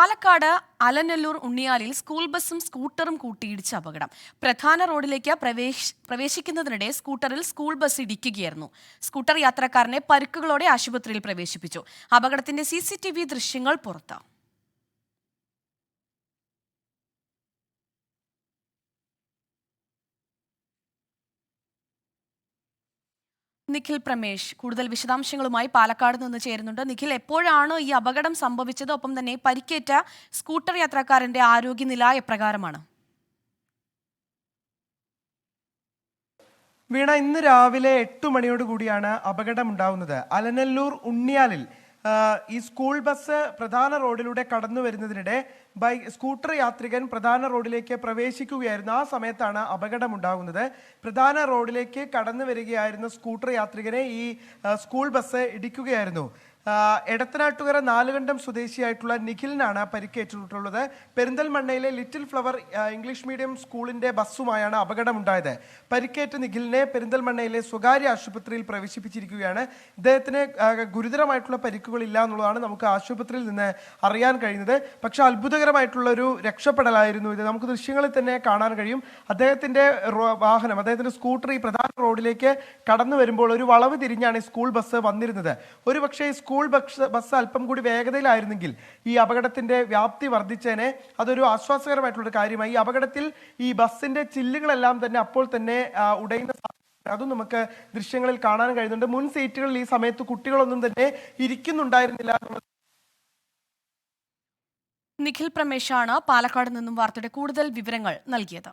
Palakkad Alanallur ഉണ്ണിയാലിൽ school ബസ്സും സ്കൂട്ടറും കൂട്ടിയിടിച്ച അപകടം. പ്രധാന റോഡിലേക്ക് പ്രവേശ് പ്രവേശിക്കുന്നതിനിടെ സ്കൂട്ടറിൽ സ്കൂൾ ബസ് ഇടിക്കുകയായിരുന്നു. സ്കൂട്ടർ യാത്രക്കാരനെ പരുക്കുകളോടെ ആശുപത്രിയിൽ പ്രവേശിപ്പിച്ചു. അപകടത്തിന്റെ സി ദൃശ്യങ്ങൾ പുറത്ത്. നിഖിൽ പ്രമേഷ് കൂടുതൽ വിശദാംശങ്ങളുമായി പാലക്കാട് നിന്ന് ചേരുന്നുണ്ട്. നിഖിൽ എപ്പോഴാണ് ഈ അപകടം സംഭവിച്ചത്? ഒപ്പം തന്നെ പരിക്കേറ്റ സ്കൂട്ടർ യാത്രക്കാരന്റെ ആരോഗ്യനില എപ്രകാരമാണ്? വീണ ഇന്ന് രാവിലെ എട്ട് മണിയോടുകൂടിയാണ് അപകടമുണ്ടാവുന്നത്. അലനല്ലൂർ ഉണ്ണിയാലിൽ ഈ സ്കൂൾ ബസ് പ്രധാന റോഡിലൂടെ കടന്നു വരുന്നതിനിടെ ബൈ സ്കൂട്ടർ യാത്രികൻ പ്രധാന റോഡിലേക്ക് പ്രവേശിക്കുകയായിരുന്നു. ആ സമയത്താണ് അപകടമുണ്ടാകുന്നത്. പ്രധാന റോഡിലേക്ക് കടന്നു വരികയായിരുന്ന സ്കൂട്ടർ യാത്രികനെ ഈ സ്കൂൾ ബസ് ഇടിക്കുകയായിരുന്നു. എടത്തനാട്ടുകര നാലുകണ്ടം സ്വദേശിയായിട്ടുള്ള നിഖിലിനാണ് പരിക്കേറ്റിട്ടുള്ളത്. പെരിന്തൽമണ്ണയിലെ ലിറ്റിൽ ഫ്ലവർ ഇംഗ്ലീഷ് മീഡിയം സ്കൂളിന്റെ ബസ്സുമായാണ് അപകടമുണ്ടായത്. പരിക്കേറ്റ നിഖിലിനെ പെരിന്തൽമണ്ണയിലെ സ്വകാര്യ ആശുപത്രിയിൽ പ്രവേശിപ്പിച്ചിരിക്കുകയാണ്. ഇദ്ദേഹത്തിന് ഗുരുതരമായിട്ടുള്ള പരിക്കുകളില്ല എന്നുള്ളതാണ് നമുക്ക് ആശുപത്രിയിൽ നിന്ന് അറിയാൻ കഴിയുന്നത്. പക്ഷേ അത്ഭുതകരമായിട്ടുള്ള ഒരു രക്ഷപ്പെടലായിരുന്നു ഇത്. നമുക്ക് ദൃശ്യങ്ങളിൽ തന്നെ കാണാൻ കഴിയും. അദ്ദേഹത്തിന്റെ വാഹനം അദ്ദേഹത്തിന്റെ സ്കൂട്ടർ ഈ പ്രധാന റോഡിലേക്ക് കടന്നു വരുമ്പോൾ ഒരു വളവ് തിരിഞ്ഞാണ് സ്കൂൾ ബസ് വന്നിരുന്നത്. ഒരു പക്ഷേ സ്കൂൾ ബസ് ബസ് അല്പം കൂടി വേഗതയിലായിരുന്നെങ്കിൽ ഈ അപകടത്തിന്റെ വ്യാപ്തി വർദ്ധിച്ചേനെ അതൊരു ആശ്വാസകരമായിട്ടുള്ള കാര്യമായി. ഈ അപകടത്തിൽ ഈ ബസ്സിന്റെ ചില്ലുകളെല്ലാം തന്നെ അപ്പോൾ തന്നെ ഉടയുന്ന അതും നമുക്ക് ദൃശ്യങ്ങളിൽ കാണാൻ കഴിയുന്നുണ്ട്. മുൻ സീറ്റുകളിൽ ഈ സമയത്ത് കുട്ടികളൊന്നും തന്നെ ഇരിക്കുന്നുണ്ടായിരുന്നില്ല എന്നുള്ളത് നിഖിൽ പ്രമേഷാണ് പാലക്കാട് നിന്നും വാർത്തയുടെ കൂടുതൽ വിവരങ്ങൾ നൽകിയത്.